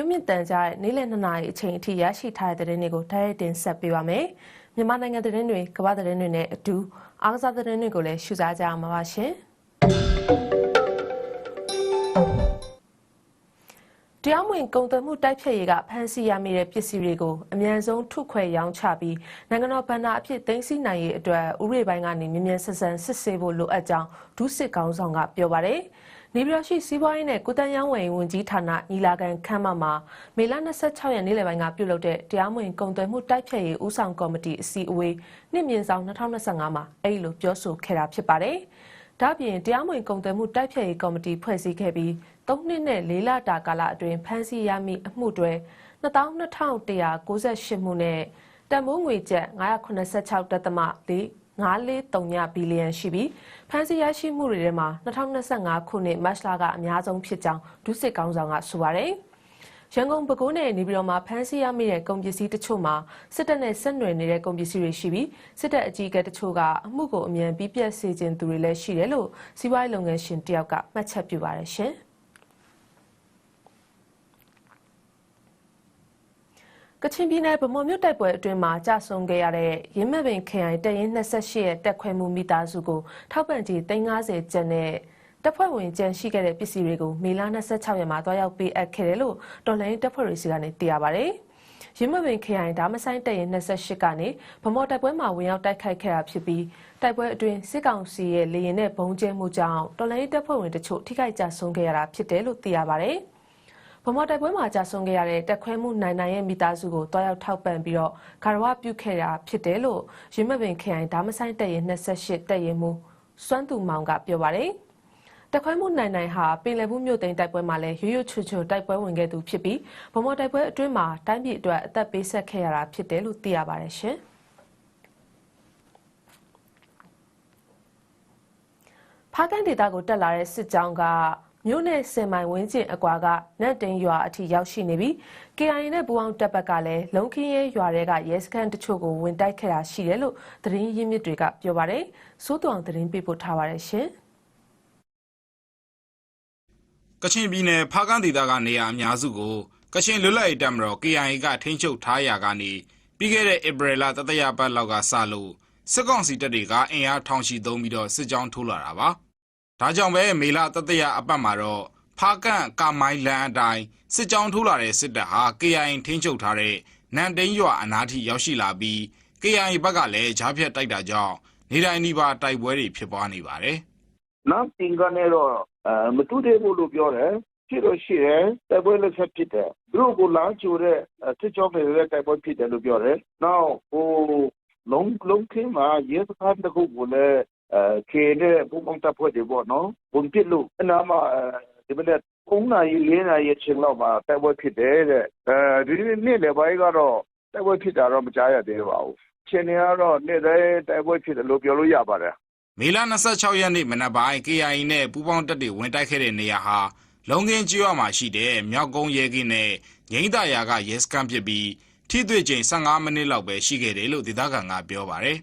ရုပ်မြင့်တန်ကြားတဲ့နေ့လယ်2နာရီအချိန်အထိရရှိထားတဲ့သတင်းတွေကိုတိုက်ရိုက်တင်ဆက်ပေးပါမယ်။မြန်မာနိုင်ငံသတင်းတွေကမ္ဘာသတင်းတွေနဲ့အတူအားကစားသတင်းတွေကိုလည်းရှုစားကြအောင်ပါရှင်။တရားမဝင်ကုန်သွယ်မှုတိုက်ဖျက်ရေးကဖမ်းဆီးရမိတဲ့ပစ္စည်းတွေကိုအမြန်ဆုံးထုခွဲရောင်းချပြီးနိုင်ငံတော်ဗန္ဒာအဖြစ်သိမ်းဆည်းနိုင်ရေးအတွက်ဥပဒေပိုင်းကနေမြ мян ဆက်ဆန်းစစ်ဆေးဖို့လိုအပ်ကြောင်းဒုစစ်ကောင်းဆောင်ကပြောပါတယ်။ နေပြည်တော်ရှိစီးပွားရေးနဲ့ကုသရေးဝန်ဝန်ကြီးဌာနညီလာခံခန်းမမှာမေလ26ရက်နေ့လယ်ပိုင်းကပြုလုပ်တဲ့တရားမဝင်ကုန်သွယ်မှုတိုက်ဖျက်ရေးဦးဆောင်ကော်မတီအစည်းအဝေးနှစ်မြင့်ဆောင်2025မှာအဲဒီလိုပြောဆိုခဲ့တာဖြစ်ပါတယ်။ဒါ့အပြင်တရားမဝင်ကုန်သွယ်မှုတိုက်ဖျက်ရေးကော်မတီဖွဲ့စည်းခဲ့ပြီး၃နှစ်နဲ့၄လတာကာလအတွင်းဖမ်းဆီးရမိအမှုတွေ22,198မှုနဲ့တန်မိုးငွေကျပ်986.4 943ဘီလီယံရှိပြီးဖမ်းဆီးရရှိမှုတွေထဲမှာ2025ခုနှစ်မတ်လကအများဆုံးဖြစ်ကြောင်းဒုစစ်ကောင်းဆောင်ကဆိုပါတယ်။ရန်ကုန်ပဲခူးနယ်နေပြည်တော်မှာဖမ်းဆီးရမိတဲ့ကုန်ပစ္စည်းတချို့မှာစစ်တပ်နဲ့ဆက်နွယ်နေတဲ့ကုန်ပစ္စည်းတွေရှိပြီးစစ်တပ်အကြီးအကဲတချို့ကအမှုကိုအမြန်ပြီးပြတ်စေခြင်းသူတွေလည်းရှိတယ်လို့စီးပွားရေးလုပ်ငန်းရှင်တယောက်ကမှတ်ချက်ပြုပါတယ်ရှင်။ ကချင်ပြည်နယ်ဗမော်မြို့တိုက်ပွဲအတွင်းမှာကြာဆုံးခဲ့ရတဲ့ရင်းမဲ့ပင်ခရိုင်တရင်28ရဲ့တက်ခွဲမှုမိသားစုကိုထောက်ပံ့ကြေး350ကျပ်နဲ့တပ်ဖွဲ့ဝင်ကြံရှိခဲ့တဲ့ပစ္စည်းတွေကိုမေလ26ရက်မှာတွားရောက်ပေးအပ်ခဲ့တယ်လို့တော်လိုင်းတပ်ဖွဲ့တွေစီကနေသိရပါဗျ။ရင်းမပင်ခရိုင်ဒါမဆိုင်တရင်28ကနေဗမော်တိုက်ပွဲမှာဝင်ရောက်တိုက်ခိုက်ခဲ့တာဖြစ်ပြီးတိုက်ပွဲအတွင်းစစ်ကောင်စီရဲ့လေရင်နဲ့ဘုံကျဲမှုကြောင့်တော်လိုင်းတပ်ဖွဲ့ဝင်တချို့ထိခိုက်ကြဆုံးခဲ့ရတာဖြစ်တယ်လို့သိရပါဗျ။ ဗမော်တိုက်ပွဲမှာကြာဆုံးခဲ့ရတဲ့တက်ခွဲမှုနိုင်နိုင်ရဲ့မိသားစုကိုတွားရောက်ထောက်ပံ့ပြီးတော့ဂါရဝပြုခဲ့တာဖြစ်တယ်လို့ရင်းမပင်ခရိုင်ဒါမဆိုင်တက်ရင်28တက်ရင်မူစွမ်းသူမောင်ကပြောပါတယ်တက်ခွဲမှုနိုင်နိုင်ဟာပင်လယ်ဘူးမြို့သိမ်းတိုက်ပွဲမှာလည်းရွရွချွချွတိုက်ပွဲဝင်ခဲ့သူဖြစ်ပြီးဗမော်တိုက်ပွဲအတွင်းမှာတိုင်းပြည်အတွက်အသက်ပေးဆက်ခဲ့ရတာဖြစ်တယ်လို့သိရပါတယ်ရှင်ဖားကန်ဒေတာကိုတက်လာတဲ့စစ်ကြောင်းက မြို့နယ်စင်မိုင်ဝင်းကျင်အကွာကနတ်တိန်ရွာအထိရောက်ရှိနေပြီး KIA နဲ့ပူအောင်တပ်ဘက်ကလည်းလုံခင်းရဲရွာတွေကရဲစခန်းတချို့ကိုဝင်တိုက်ခဲ့တာရှိတယ်လို့သတင်းရင်းမြစ်တွေကပြောပါတယ်။စိုးတောင်သတင်းပေးပို့ထားပါတယ်ရှင်။ကချင်ပြည်နယ်ဖားကန်းဒေသကနေရာအများစုကိုကချင်လွတ်လပ်ရေးတပ်မတော် KIA ကထိန်းချုပ်ထားရာကနေပြီးခဲ့တဲ့ဧပြီလတတရပတ်လောက်ကစလို့စစ်ကောင်စီတပ်တွေကအင်အားထောင်ချီသုံးပြီးတော့စစ်ကြောင်းထိုးလာတာပါ။ ဒါကြောင့်ပဲမေလတတရအပတ်မှာတော့ဖားကန့်ကာမိုင်းလန်အတိုင်းစစ်ကြောင်းထိုးလာတဲ့စစ်တပ်ဟာ KIA ထိန်းချုပ်ထားတဲ့နန်တိန်ရွာအနားထိရောက်ရှိလာပြီး KIA ဘက်ကလည်းဂျားဖြတ်တိုက်တာကြောင့်နေတိုင်းဒီပါတိုက်ပွဲတွေဖြစ်ပွားနေပါတယ်။နန်တင်ကနေတော့မတူသေးဘူးလို့ပြောတယ်ဖြစ်လို့ရှိရင်တိုက်ပွဲလက်ဆက်ဖြစ်တယ်သူတို့ကိုလာချိုတဲ့စစ်ကြောင်းတွေလည်းတိုက်ပွဲဖြစ်တယ်လို့ပြောတယ်နောက်ဟိုလုံးလုံးခင်းမှာရဲစခန်းတစ်ခုကိုလည်း အဲခေနဲ့ဘုံဘုံတပ်ဖွဲ့တွေပေါ့နော်ဘုံပစ်လို့အနားမှာဒီမနေ့9နာရီ4နာရီအချိန်လောက်မှာတိုက်ပွဲဖြစ်တယ်တဲ့အဲဒီနေ့လေပိုင်းကတော့တိုက်ပွဲဖြစ်တာတော့မကြားရသေးပါဘူးချင်းနေကတော့နေ့တိုင်းတိုက်ပွဲဖြစ်တယ်လို့ပြောလို့ရပါတယ်မေလ26ရက်နေ့မနက်ပိုင်း KIA နဲ့ပူးပေါင်းတပ်တွေဝင်တိုက်ခဲ့တဲ့နေရာဟာလုံကင်းကျွော်မှာရှိတဲ့မြောက်ကုန်းရဲကင်းနဲ့ငိမ့်တရာကရဲစခန်းဖြစ်ပြီးထိတွေ့ချိန်15မိနစ်လောက်ပဲရှိခဲ့တယ်လို့ဒေသခံကပြောပါတယ်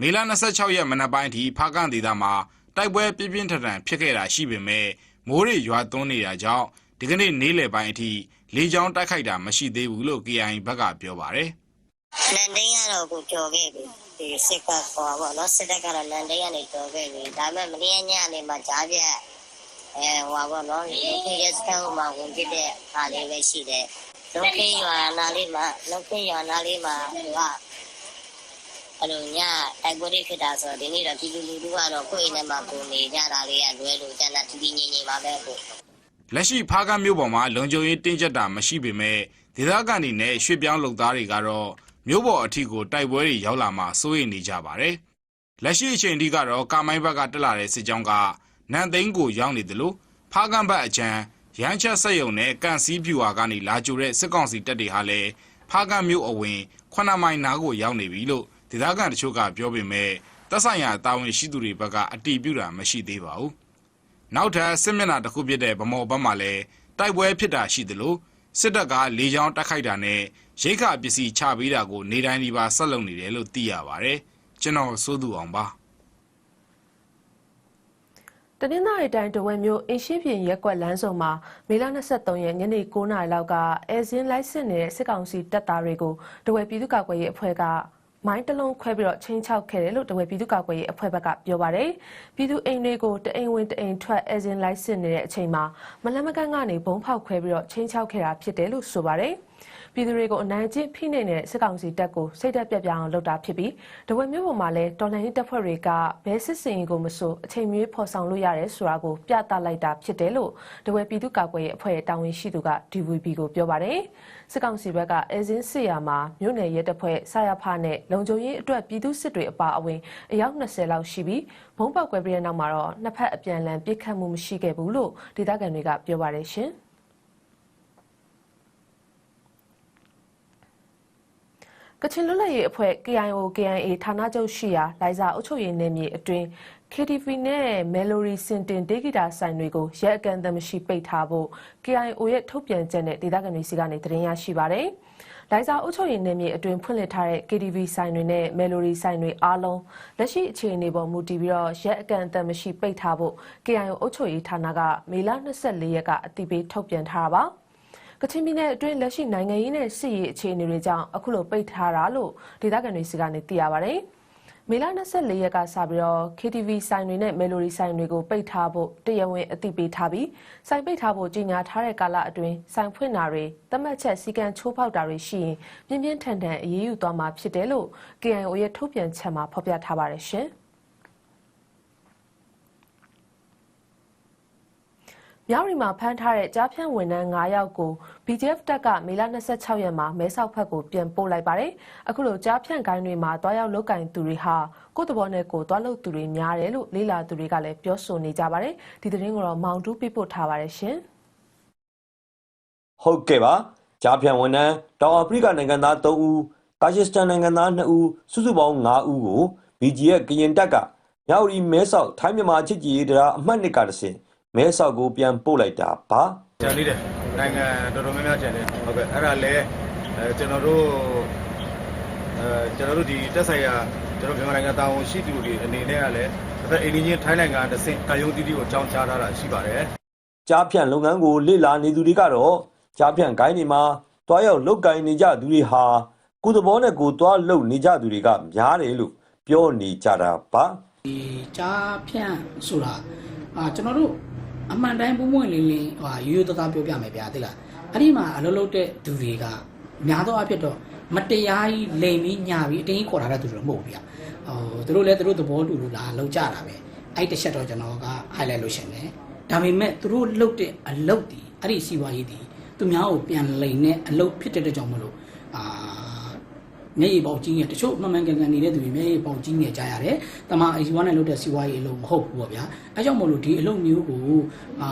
မေလ26ရက်မနက်ပိုင်းထိဖားကန့်ဒေသမှာတိုက်ပွဲပြင်းပြင်းထန်ထန်ဖြစ်ခဲ့တာရှိပေမဲ့မိုးရေရွာသွန်းနေတာကြောင့်ဒီကနေ့နေ့လယ်ပိုင်းအထိလေကြောင်းတိုက်ခိုက်တာမရှိသေးဘူးလို့ KIA ဘက်ကပြောပါတယ်။လန်ဒင်းကတော့ကိုကြော်ခဲ့ပြီ။ဒီစစ်ကပေါ်ပါတော့စစ်တပ်ကတော့လန်ဒင်းကနေကြော်ခဲ့ပြီ။ဒါပေမဲ့မနေ့ညနေမှာကြားပြက်အဲဟွာပေါ့နော်ဒီခေတ်စကန်မှာဝင်ပြတဲ့ဟာလေးပဲရှိတယ်။လုံခေရွာနာလေးမှာလုံခေရွာနာလေးမှာဟိုက အဲ့လိုညတိုက်ပွဲတွေဖြစ်တာဆိုတော့ဒီနေ့တော့ပြည်သူလူထုကတော့ကိုယ့်အိမ်ထဲမှာပုံနေကြတာလေးကလွဲလို့ကျန်တာတည်တည်ငြိမ်ငြိမ်ပါပဲကိုလက်ရှိဖားကမ်းမြို့ပေါ်မှာလုံခြုံရေးတင်းကျပ်တာမရှိပေမဲ့ဒေသခံတွေနဲ့ရွှေ့ပြောင်းလုပ်သားတွေကတော့မြို့ပေါ်အထီကိုတိုက်ပွဲတွေရောက်လာမှစိုးရိမ်နေကြပါတယ်။လက်ရှိအချိန်ထိကတော့ကာမိုင်းဘက်ကတက်လာတဲ့စစ်ကြောင်းကနန်သိန်းကိုရောက်နေတယ်လို့ဖားကမ်းဘက်အချမ်းရမ်းချက်ဆက်ယုံနဲ့ကန်စီးဖြူဟာကနေလာကြိုတဲ့စစ်ကောင်စီတပ်တွေဟာလည်းဖားကမ်းမြို့အဝင်9မိုင်နားကိုရောက်နေပြီလို့ ဒေသခံတချို့ကပြောပေမဲ့သက်ဆိုင်ရာတာဝန်ရှိသူတွေဘက်ကအတီးပြုတာမရှိသေးပါဘူး။နောက်ထပ်စစ်မျက်နှာတစ်ခုဖြစ်တဲ့ဗမော်ဘက်မှာလည်းတိုက်ပွဲဖြစ်တာရှိသလိုစစ်တပ်ကလေကြောင်းတိုက်ခိုက်တာနဲ့ရိတ်ခပစ္စည်းချပေးတာကိုနေတိုင်းဒီပါဆက်လုပ်နေတယ်လို့သိရပါတယ်။ကျွန်တော်စိုးသူအောင်ပါ။တနင်္သာရီတိုင်းတဝက်မြို့အင်ရှင်းပြင်ရက်ကွက်လမ်းစုံမှာမေလ23ရက်ညနေ9:00နာရီလောက်ကအဲဇင်းလိုက်စစ်နေတဲ့စစ်ကောင်စီတပ်သားတွေကိုတဝက်ပြည်သူ့ကာကွယ်ရေးအဖွဲ့က မိုင်းတလုံးခွဲပြီးတော့ချင်းချောက်ခဲ့တယ်လို့တဝက်ပြည်သူ့ကာကွယ်ရေးအဖွဲ့ဘက်ကပြောပါတယ်။ပြည်သူအိမ်တွေကိုတအိမ်ဝင်တအိမ်ထွက်အဲဇင်းလိုက်စစ်နေတဲ့အချိန်မှာမလန်းမကန်းကနေဘုံဖောက်ခွဲပြီးတော့ချင်းချောက်ခဲ့တာဖြစ်တယ်လို့ဆိုပါတယ်။ ပြည်သူတွေကိုအနိုင်ကျင့်ဖိနှိပ်နေတဲ့စစ်ကောင်စီတပ်ကိုစိတ်သက်ပြပြအောင်လုပ်တာဖြစ်ပြီးတဝက်မျိုးပေါ်မှာလည်းတော်လှန်ရေးတပ်ဖွဲ့တွေကဘဲစစ်စင်ကိုမဆိုအချိန်မီဖော်ဆောင်လို့ရတယ်ဆိုတာကိုပြသလိုက်တာဖြစ်တယ်လို့တဝက်ပြည်သူ့ကာကွယ်ရေးအဖွဲ့ရဲ့တာဝန်ရှိသူက DVB ကိုပြောပါတယ်စစ်ကောင်စီဘက်ကအဲဇင်းစစ်ယာမှာမြို့နယ်ရဲတပ်ဖွဲ့ဆရာဖနဲ့လုံခြုံရေးအတွက်ပြည်သူစစ်တွေအပါအဝင်အယောက်20လောက်ရှိပြီးဘုံပေါက်ကွဲပြီးတဲ့နောက်မှာတော့နှစ်ဖက်အပြန်အလှန်ပြစ်ခတ်မှုမရှိခဲ့ဘူးလို့ဒေသခံတွေကပြောပါတယ်ရှင်။ ကချင်လွတ်လပ်ရေးအဖွဲ့ KIO KIA ဌာနချုပ်ရှိရာလိုင်ဇာအုပ်ချုပ်ရေးနယ်မြေအတွင်း KTV နဲ့ Melody စင်တင်တေးဂီတာဆိုင်တွေကိုရဲအကန့်အသတ်မရှိပိတ်ထားဖို့ KIO ရဲ့ထုတ်ပြန်ချက်နဲ့ဒေသခံတွေစီကနေသတင်းရရှိပါတယ်။လိုင်ဇာအုပ်ချုပ်ရေးနယ်မြေအတွင်းဖွင့်လှစ်ထားတဲ့ KTV ဆိုင်တွေနဲ့ Melody ဆိုင်တွေအားလုံးလက်ရှိအခြေအနေပေါ်မူတည်ပြီးတော့ရဲအကန့်အသတ်မရှိပိတ်ထားဖို့ KIO အုပ်ချုပ်ရေးဌာနကမေလ24ရက်ကအတည်ပြုထုတ်ပြန်ထားတာပါ။ ကချင်ပြည်နယ်အတွင်းလက်ရှိနိုင်ငံရေးနဲ့စစ်ရေးအခြေအနေတွေကြောင့်အခုလိုပိတ်ထားတာလို့ဒေသခံတွေစီကနေသိရပါဗျ။မေလ24ရက်ကစပြီးတော့ KTV ဆိုင်တွေနဲ့ Melody ဆိုင်တွေကိုပိတ်ထားဖို့တရားဝင်အသိပေးထားပြီးဆိုင်ပိတ်ထားဖို့ကြေညာထားတဲ့ကာလအတွင်းဆိုင်ဖွင့်တာတွေသတ်မှတ်ချက်စည်းကမ်းချိုးဖောက်တာတွေရှိရင်ပြင်းပြင်းထန်ထန်အရေးယူသွားမှာဖြစ်တယ်လို့ KIO ရဲ့ထုတ်ပြန်ချက်မှာဖော်ပြထားပါတယ်ရှင်။ မြောက်ရီမှာဖမ်းထားတဲ့ကြားဖြန့်ဝန်ထမ်း9ယောက်ကို BGF တပ်ကမေလ26ရက်မှာမဲဆောက်ဖက်ကိုပြန်ပို့လိုက်ပါတယ်။အခုလိုကြားဖြန့်ကိုင်းတွေမှာတွားရောက်လုတ်ကင်သူတွေဟာကိုယ့်တဘောနဲ့ကိုယ်တွားလုတ်သူတွေများတယ်လို့လေးလာသူတွေကလည်းပြောဆိုနေကြပါတယ်။ဒီသတင်းကိုတော့မောင်တူးပြပို့ထားပါတယ်ရှင်။ဟုတ်ကဲ့ပါကြားဖြန့်ဝန်ထမ်းတောင်အာဖရိကနိုင်ငံသား3ဦးကာရှစ်စတန်နိုင်ငံသား2ဦးစုစုပေါင်း5ဦးကို BGF ကရင်တပ်ကမြောက်ရီမဲဆောက်ထိုင်းမြန်မာချစ်ကြည်ရေးတရားအမှတ်2ကတဆင့် မဲဆောက်ကိုပြန်ပို့လိုက်တာပါကျန်သေးတယ်နိုင်ငံတော်တော်များများကျန်တယ်ဟုတ်ကဲ့အဲ့ဒါလည်းအဲကျွန်တော်တို့အဲကျွန်တော်တို့ဒီတက်ဆိုင်ရာကျွန်တော်မြန်မာနိုင်ငံတာဝန်ရှိသူတွေအနေနဲ့ကလည်းတစ်ဖက်အိန္ဒိယထိုင်းနိုင်ငံတစ်ဆင့်ကာယုံတီတီကိုအကြောင်းကြားထားတာရှိပါတယ်ကြားဖြန့်လုပ်ငန်းကိုလေ့လာနေသူတွေကတော့ကြားဖြန့်ဂိုင်းတွေမှာတွားရောက်လုတ်ကင်နေကြသူတွေဟာကိုယ်သဘောနဲ့ကိုယ်တွားလုတ်နေကြသူတွေကများတယ်လို့ပြောနေကြတာပါဒီကြားဖြန့်ဆိုတာအာကျွန်တော်တို့ အမှန်တိုင်းပုံပွင့်လင်းလင်းဟာရိုးရိုးသားသားပြောပြမယ်ဗျာသိလားအဲ့ဒီမှာအလုပ်လုပ်တဲ့သူတွေကများသောအားဖြင့်တော့မတရားကြီးလိမ်ပြီးညာပြီးအတင်းကြီးခေါ်ထားတဲ့သူတွေမဟုတ်ဘူးဗျာဟိုသူတို့လည်းသူတို့သဘောတူလို့လာလောက်ကြတာပဲအဲ့တစ်ချက်တော့ကျွန်တော်က highlight လုပ်ရှင်တယ်ဒါပေမဲ့သူတို့လုပ်တဲ့အလုပ်ဒီအဲ့ဒီစီဝါရေးဒီသူများကိုပြန်လိမ်တဲ့အလုပ်ဖြစ်တဲ့အတွက်ကြောင့်မလို့အာ မျက်ရည်ပေါက်ကြီးငယ်တချို့မှန်မှန်ကန်ကန်နေတဲ့သူတွေမျက်ရည်ပေါက်ကြီးငယ်ကြရတယ်။တမအစီဝါနဲ့လုပ်တဲ့စီဝါရေးအလုပ်မဟုတ်ဘူးပေါ့ဗျာ။အဲကြောင့်မို့လို့ဒီအလုပ်မျိုးကိုအာ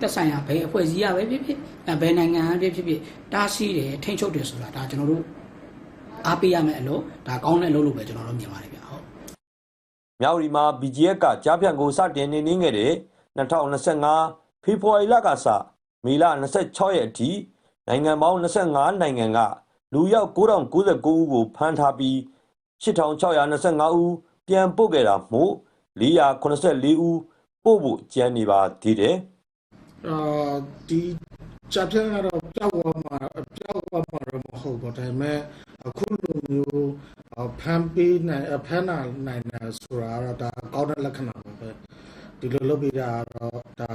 တက်ဆိုင်ရာဘယ်အဖွဲ့အစည်းရပဲဖြစ်ဖြစ်အဲဘယ်နိုင်ငံပဲဖြစ်ဖြစ်တားဆီးတယ်ထိန်းချုပ်တယ်ဆိုတာဒါကျွန်တော်တို့အားပေးရမယ့်အလုပ်ဒါကောင်းတဲ့အလုပ်လို့ပဲကျွန်တော်တို့မြင်ပါတယ်ဗျာဟုတ်မြောက်ရီမှာ BGF ကကြားဖြန့်ကိုစတင်နေနေခဲ့တဲ့2025ဖေဖော်ဝါရီလကစမေလ26ရက်အထိနိုင်ငံပေါင်း25နိုင်ငံက လူရောက်9099ဦးကိုဖမ်းထားပြီး8625ဦးပြန်ပို့ခဲ့တာမို့484ဦးပို့ဖို့ကြံနေပါသေးတယ်အာဒီချက်ပြကတော့ကြောက်သွားမှာကြောက်သွားမှာတော့မဟုတ်ဘူးဒါပေမဲ့အခုလိုမျိုးအဖမ်းပေးနိုင်အဖမ်းနာနိုင်တာဆိုတာကတော့ဒါကောင်းတဲ့လက္ခဏာပါပဲဒီလိုလုပ်ပြီးတာကတော့ဒါ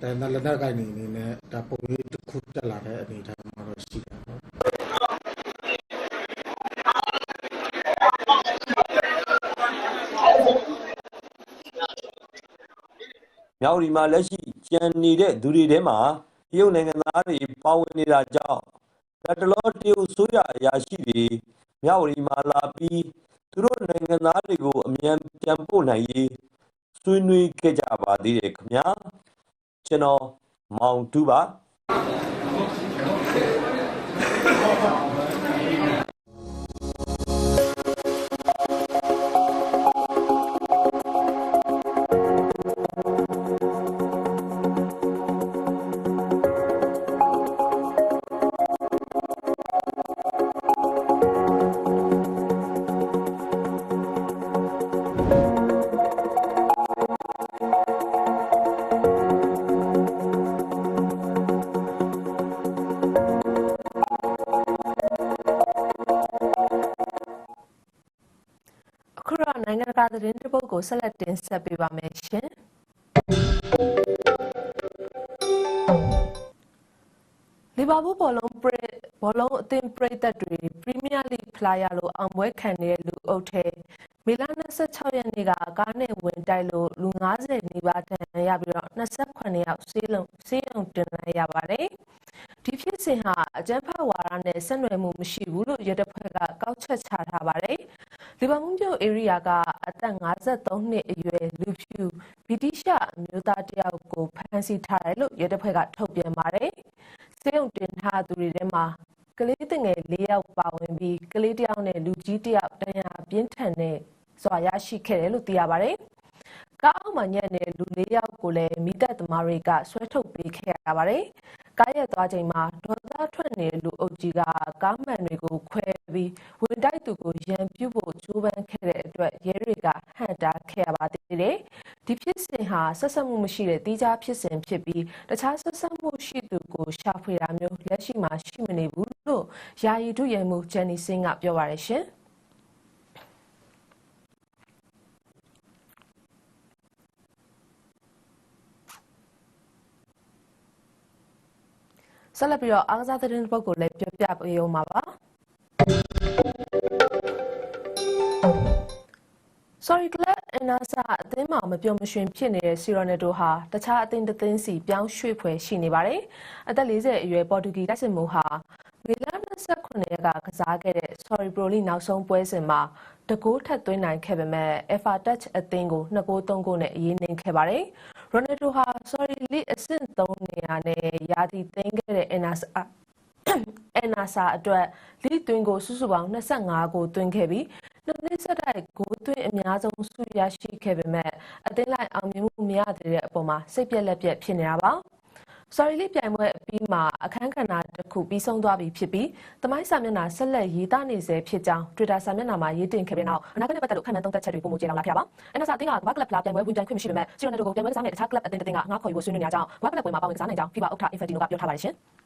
ဒါနဲ့လက်နက်ကိုင်နေနေနဲ့ဒါပုံရိပ်တစ်ခုတက်လာတဲ့အနေအထားမှာတော့ရှိတယ် မြောက်ရီမှာလက်ရှိကြံနေတဲ့သူတွေထဲမှာတရုတ်နိုင်ငံသားတွေပါဝင်နေတာကြောင့်လက်တလောတရုတ်ဆိုရအရာရှိတွေမြောက်ရီမှာလာပြီးသူတို့နိုင်ငံသားတွေကိုအမြန်ပြန်ပို့နိုင်ရေးဆွေးနွေးခဲ့ကြပါသေးတယ်ခင်ဗျာကျွန်တော်မောင်တူပါ နိုင်ငံတကာသတင်းတစ်ပုဒ်ကိုဆက်လက်တင်ဆက်ပေးပါမယ်ရှင်။လီဗာပူးဘောလုံးပရိဘောလုံးအသင်းပရိသတ်တွေပရီးမီးယားလိဖလားရလို့အောင်ပွဲခံနေတဲ့လူအုပ်ထဲမီလာ26ရက်နေ့ကကားနဲ့ဝင်တိုက်လို့လူ90နီးပါးတန်ရပြီးတော့28ယောက်ဆေးလုံးဆေးရုံတင်လိုက်ရပါတယ်။ ဒီဖြစ်စဉ်ဟာအကြမ်းဖက်ဝါဒနဲ့ဆက်နွယ်မှုမရှိဘူးလို့ရဲတပ်ဖွဲ့ကကောက်ချက်ချထားပါတယ်။လီဗာပူးမြို့ဧရိယာကအသက်53နှစ်အရွယ်လူဖြူဗြိတိရှအမျိုးသားတယောက်ကိုဖမ်းဆီးထားတယ်လို့ရဲတပ်ဖွဲ့ကထုတ်ပြန်ပါတယ်။ဆေးရုံတင်ထားသူတွေထဲမှာကလေးတငယ်၄ယောက်ပါဝင်ပြီးကလေးတစ်ယောက်နဲ့လူကြီးတစ်ယောက်တန်ရာပြင်းထန်တဲ့စွာရရှိခဲ့တယ်လို့သိရပါတယ်။ကားအောက်မှာညက်နေတဲ့လူ၄ယောက်ကိုလည်းမိသက်သမားတွေကဆွဲထုတ်ပေးခဲ့ရပါတယ်။ ကားရက်သွားချိန်မှာဒေါ်သားထွက်နေတဲ့လူအုပ်ကြီးကကားမှန်တွေကိုခွဲပြီးဝင်တိုက်သူကိုရန်ပြုတ်ဖို့ကြိုးပမ်းခဲ့တဲ့အတွက်ရဲတွေကဟန့်တားခဲ့ရပါသေးတယ်။ဒီဖြစ်စဉ်ဟာဆက်ဆက်မှုမရှိတဲ့တီးခြားဖြစ်စဉ်ဖြစ်ပြီးတခြားဆက်ဆက်မှုရှိသူကိုရှာဖွေတာမျိုးလက်ရှိမှာရှိမနေဘူးလို့ယာယီဒုရဲမှူးဂျန်နီစင်းကပြောပါရရှင်။ ဆက်လက်ပြီးတော့အားကစားသတင်းတစ်ပုဒ်ကိုလည်းပြောပြပေးအောင်ပါပါ Sorry Club အနာစာအသင်းမှာမပြောမရွှင်ဖြစ်နေတဲ့စီရိုနယ်ဒိုဟာတခြားအသင်းတစ်သင်းစီပြောင်းရွှေ့ဖွယ်ရှိနေပါတယ်။အသက်40အရွယ်ပေါ်တူဂီတိုက်စစ်မှုဟာမေလ29ရက်ကကစားခဲ့တဲ့ Sorry Pro League နောက်ဆုံးပွဲစဉ်မှာတကိုးထက်သွင်းနိုင်ခဲ့ပေမဲ့ Alpha Touch အသင်းကို2ဂိုး3ဂိုးနဲ့အရေးနိမ့်ခဲ့ပါတယ်။ Ronaldo ဟာ Sorry League အဆင့်3နေရာနဲ့ရာသီသိမ်းခဲ့တဲ့ Enasa အနာစာအတွက်လိသွင်းကိုစုစုပေါင်း25ကိုသွင်းခဲ့ပြီးနှစ်နှစ်ဆက်တိုက်ဂိုးသွင်းအများဆုံးဆုရရှိခဲ့ပေမဲ့အသင်းလိုက်အောင်မြင်မှုမရသေးတဲ့အပေါ်မှာစိတ်ပြက်လက်ပြက်ဖြစ်နေတာပါ။ Sorry လေးပြိုင်ပွဲအပြီးမှာအခန်းကဏ္ဍတစ်ခုပြီးဆုံးသွားပြီဖြစ်ပြီးသမိုင်းစာမျက်နှာဆက်လက်ရေးသားနေဆဲဖြစ်ကြောင်း Twitter စာမျက်နှာမှာရေးတင်ခဲ့ပြီးနောက်အနာဂတ်နဲ့ပတ်သက်လို့ခံမှန်းသုံးသပ်ချက်တွေပုံမကျေလောင်လာခဲ့ပါ။အနာစာအသင်းကဘာကလပ်ဖလားပြိုင်ပွဲဝင်ပြိုင်ခွင့်မရှိပေမဲ့စီရိုနယ်ဒိုကိုပြိုင်ပွဲကစားမယ့်တခြားကလပ်အသင်းတစ်သင်းကငှားခေါ်ယူဖို့ဆွေးနွေးနေကြကြောင်းဘာကလပ်ပွဲမှာပါဝင်ကစားနိုင်ကြောင်း FIBA ဥက္ကဋ္ဌ Infantino ကပြောထားပါတယ်ရှင်။